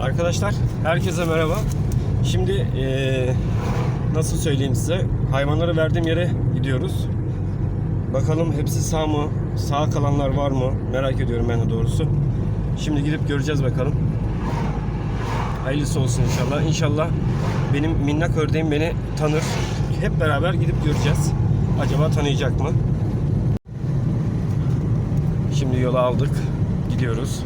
Arkadaşlar herkese merhaba. Şimdi eee, nasıl söyleyeyim size hayvanları verdiğim yere gidiyoruz. Bakalım hepsi sağ mı? Sağ kalanlar var mı? Merak ediyorum ben de doğrusu. Şimdi gidip göreceğiz bakalım. Hayırlısı olsun inşallah. İnşallah benim minnak ördeğim beni tanır. Hep beraber gidip göreceğiz. Acaba tanıyacak mı? Şimdi yola aldık. Gidiyoruz.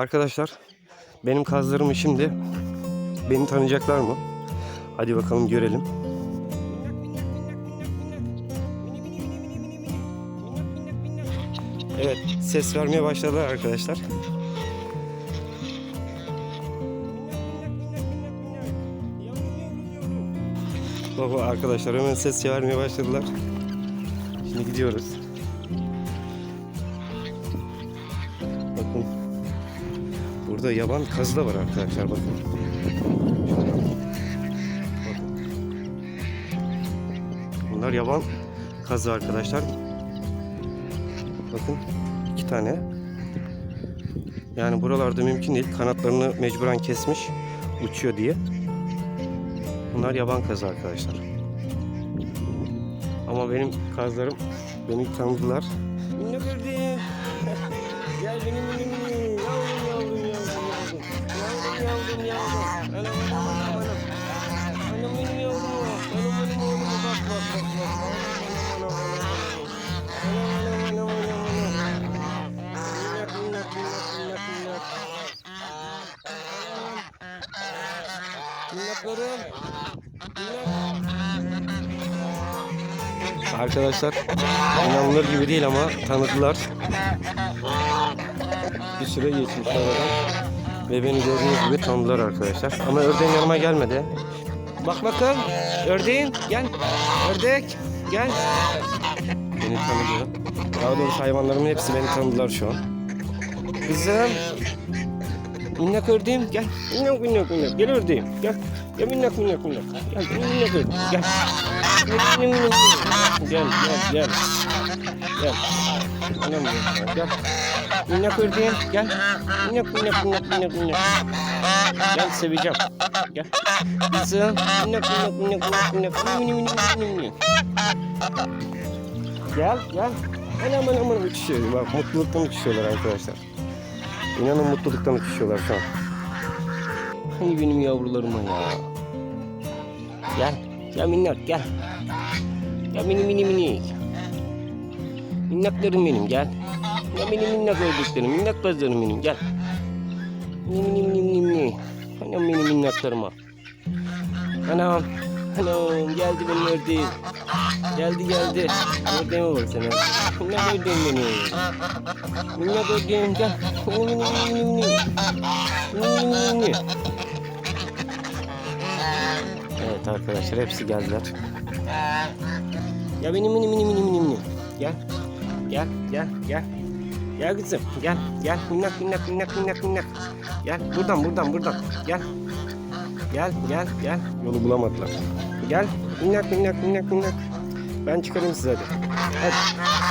Arkadaşlar benim kazlarımı şimdi beni tanıyacaklar mı? Hadi bakalım görelim. Evet ses vermeye başladılar arkadaşlar. Baba arkadaşlar hemen ses vermeye başladılar. Şimdi gidiyoruz. Burada yaban kazı da var arkadaşlar bakın. Bunlar yaban kazı arkadaşlar. Bakın iki tane. Yani buralarda mümkün değil. Kanatlarını mecburen kesmiş uçuyor diye. Bunlar yaban kazı arkadaşlar. Ama benim kazlarım beni tanıdılar. Gel benim yavrum yavrum. Anam anam anam anam anam benim yavrum ya anam benim oğlum bak bak bak bak anam anam anam anam anam anam minnak minnak minnak minnak minnak minnaklarım Arkadaşlar inanılır gibi değil ama tanıdılar. Bir süre geçmiş. aradan. Ve beni gördüğünüz gibi tanıdılar arkadaşlar. Ama ördeğin yanıma gelmedi. Bak bakın. Ördeğin gel. Ördek gel. Beni tanıdı. Daha doğrusu hayvanlarımın hepsi beni tanıdılar şu an. Kızım. Minnak ördeğim gel. Minnak minnak minnak. Gel ördeğim gel. Gel minnak minnak minnak. Gel minnak ördeğim gel. Gel minnak minnak. Gel gel gel. Gel. Anam ya, gel. Minnak ördeğim gel. Minnak minnak minnak minnak minnak. Gel seveceğim. Gel. Kızım. Minnak minnak minnak minnak minnak. Mini mini mini mini. Gel gel. Anam anam anam uçuşuyor. Bak mutluluktan uçuşuyorlar arkadaşlar. İnanın mutluluktan uçuşuyorlar şu an. Ay benim yavrularıma ya. Gel. Gel minnak gel. Gel mini mini mini. Minnaklarım benim gel. Ya benim minnak ördeklerim, minnak bazlarım benim gel. Mini mini mini mini mini. Anam benim minnaklarıma. Anam. Anam geldi benim ördeğim. Geldi geldi. Ördeğime bak sen. Minnak ördeğim benim. Minnak ördeğim gel. Mini mini mini mini mini. Mini mini mini. Evet arkadaşlar hepsi geldiler. Ya benim mini mini mini mini mini. Gel. Gel gel gel. Gel kızım gel gel minnak minnak minnak minnak minnak. Gel buradan buradan buradan gel. Gel gel gel. Yolu bulamadılar. Gel minnak minnak minnak minnak. Ben çıkarayım size hadi. Hadi.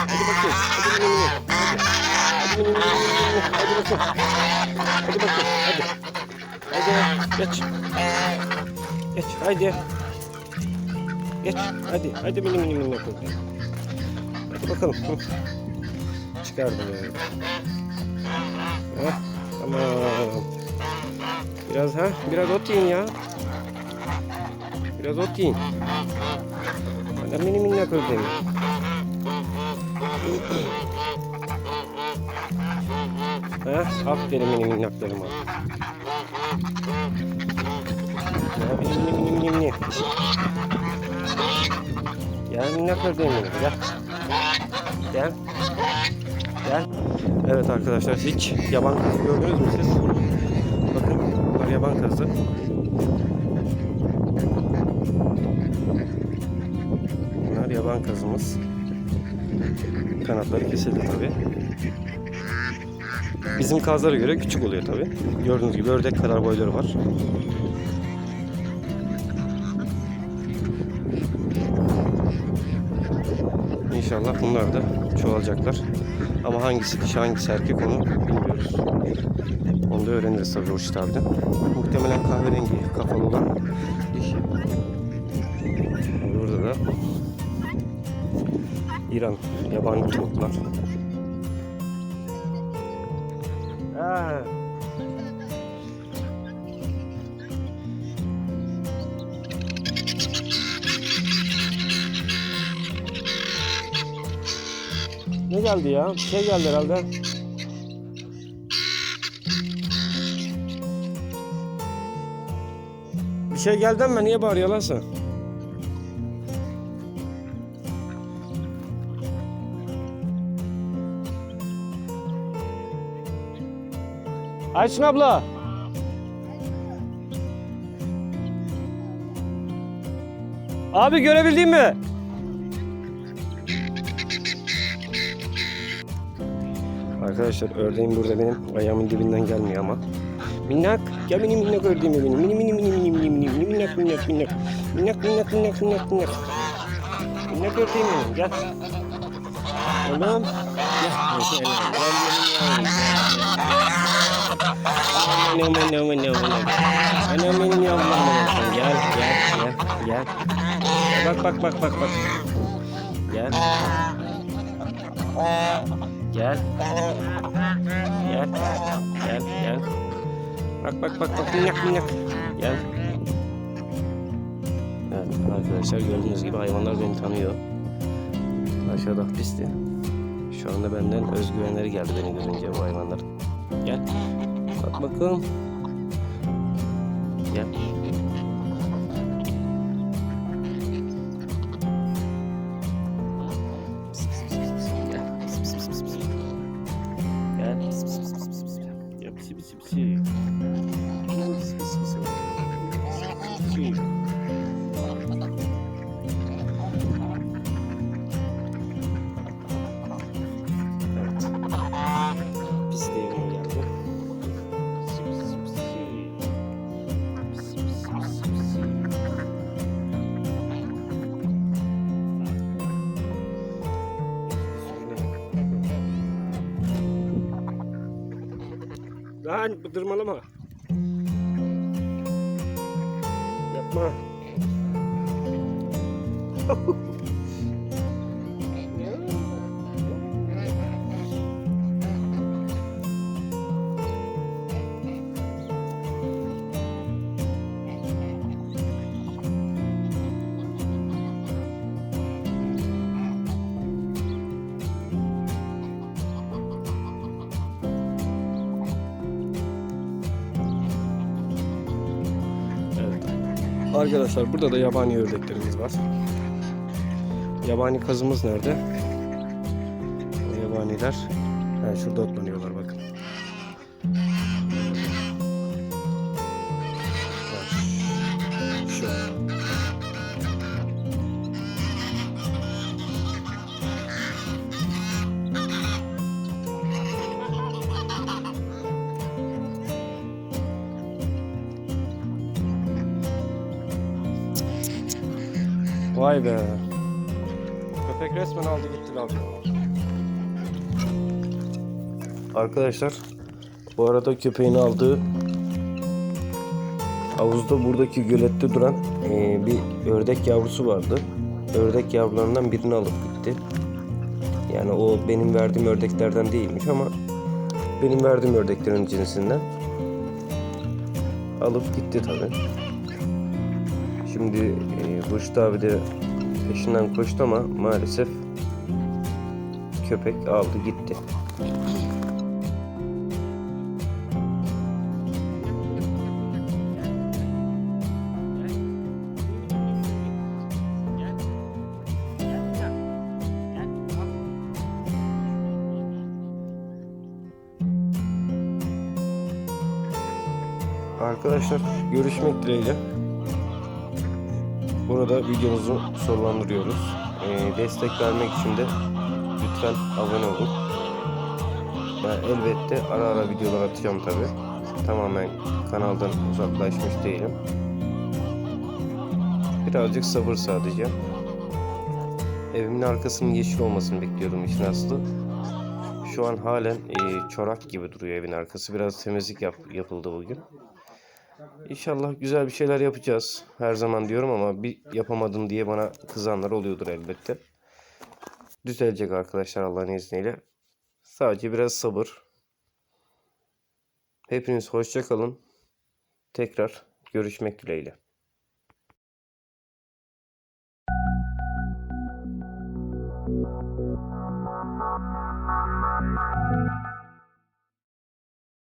Hadi bakayım. Hadi mini. Hadi. Hadi mini. Hadi bakayım. Hadi bakayım. Hadi. Hadi geç. Geç haydi. Geç hadi. Hadi minnak oldu. Hadi bakalım. Hı. Çıkardı böyle. Heh, tamam. Biraz ha, biraz ot yiyin ya. Biraz ot yiyin. Ana mini minnak ördeğim. Heh, aferin mini minnaklarıma. Ya mini mini mini mini. Gel minnak ördeğim benim, gel. Gel. Evet arkadaşlar hiç yaban kazı gördünüz mü siz? Bakın bunlar yaban kazı. Bunlar yaban kazımız. Kanatları kesildi tabi. Bizim kazlara göre küçük oluyor tabi. Gördüğünüz gibi ördek kadar boyları var. İnşallah bunlar da çoğalacaklar. Ama hangisi dişi hangisi erkek onu bilmiyoruz. Onu da öğreniriz tabii Urşit abiden. Muhtemelen kahverengi kafalı olan dişi. Burada da İran yabani tavuklar. Ha. Geldi ya? Bir şey geldi herhalde. Bir şey geldi ama niye bağırıyor lan sen? Ayşin abla. Abi görebildin mi? Arkadaşlar ördeğim burada benim ayağımın dibinden gelmiyor ama. Minnak, gel benim minnak ördeğim benim. Mini mini mini mini mini mini mini minnak minnak minnak. Minnak minnak minnak minnak minnak. Minnak ördeğim benim gel. Oğlum. Gel. Anam anam anam anam. Anam benim yavrum. Gel gel gel gel. Bak bak bak bak bak. Gel. Gel. Gel. Gel gel. Bak bak bak bak minnak minnak. Gel. Evet arkadaşlar gördüğünüz gibi hayvanlar beni tanıyor. Aşağıda hapisti. Şu anda benden özgüvenleri geldi beni görünce bu hayvanlar. Gel. Bak bakalım. Gel. Lan bıdırmalama. Arkadaşlar burada da yabani ördeklerimiz var. Yabani kazımız nerede? O yabaniler ha, şurada Vay be. Köpek resmen aldı gitti lan. Arkadaşlar bu arada köpeğini aldığı havuzda buradaki gölette duran eee, bir ördek yavrusu vardı. Ördek yavrularından birini alıp gitti. Yani o benim verdiğim ördeklerden değilmiş ama benim verdiğim ördeklerin cinsinden. Alıp gitti tabi. Şimdi e, Hurşit abi de peşinden koştu ama maalesef köpek aldı gitti. Arkadaşlar görüşmek dileğiyle. Burada videomuzu sonlandırıyoruz. Ee, destek vermek için de lütfen abone olun. Ben elbette ara ara videolar atacağım tabi. Tamamen kanaldan uzaklaşmış değilim. Birazcık sabır sadece. Evimin arkasının yeşil olmasını bekliyordum işin aslı. Şu an halen e, çorak gibi duruyor evin arkası. Biraz temizlik yap, yapıldı bugün. İnşallah güzel bir şeyler yapacağız. Her zaman diyorum ama bir yapamadım diye bana kızanlar oluyordur elbette. Düzelecek arkadaşlar Allah'ın izniyle. Sadece biraz sabır. Hepiniz hoşça kalın. Tekrar görüşmek dileğiyle.